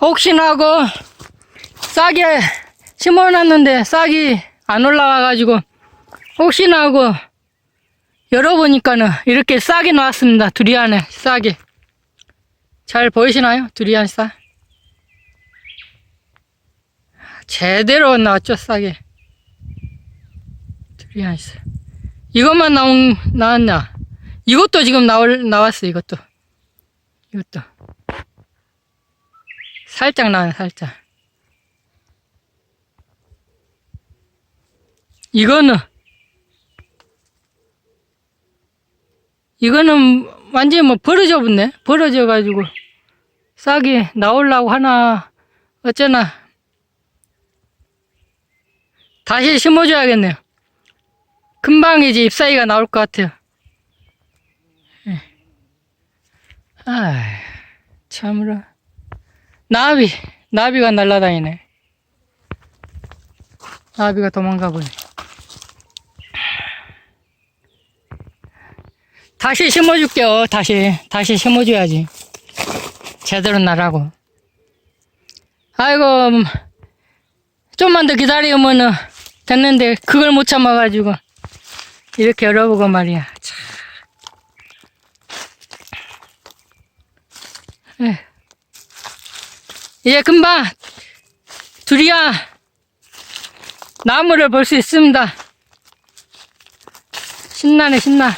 혹시나 하고 싹이 심어놨는데 싹이 안 올라와가지고 혹시나 하고 열어보니까는 이렇게 싹이 나왔습니다. 두리안에 싹이. 잘 보이시나요? 두리안 싹. 제대로 나왔죠, 싹이. 두리안 싹. 이것만 나온, 나왔나? 이것도 지금 나올, 나왔어, 이것도. 이것도. 살짝 나와요, 살짝. 이거는, 이거는 완전히 뭐 벌어져 붙네? 벌어져 가지고 싹이 나오려고 하나, 어쩌나. 다시 심어줘야겠네요. 금방 이제 잎사귀가 나올 것 같아요. 예. 아, 참으로. 나비, 나비가 날아다니네. 나비가 도망가 보네. 다시 심어줄게요. 다시, 다시 심어줘야지. 제대로 나라고. 아이고, 음, 좀만 더 기다리면은 됐는데, 그걸 못 참아가지고, 이렇게 열어보고 말이야. 참. 에휴. 이제 금방 두리안 나무를 볼 수 있습니다. 신나네, 신나.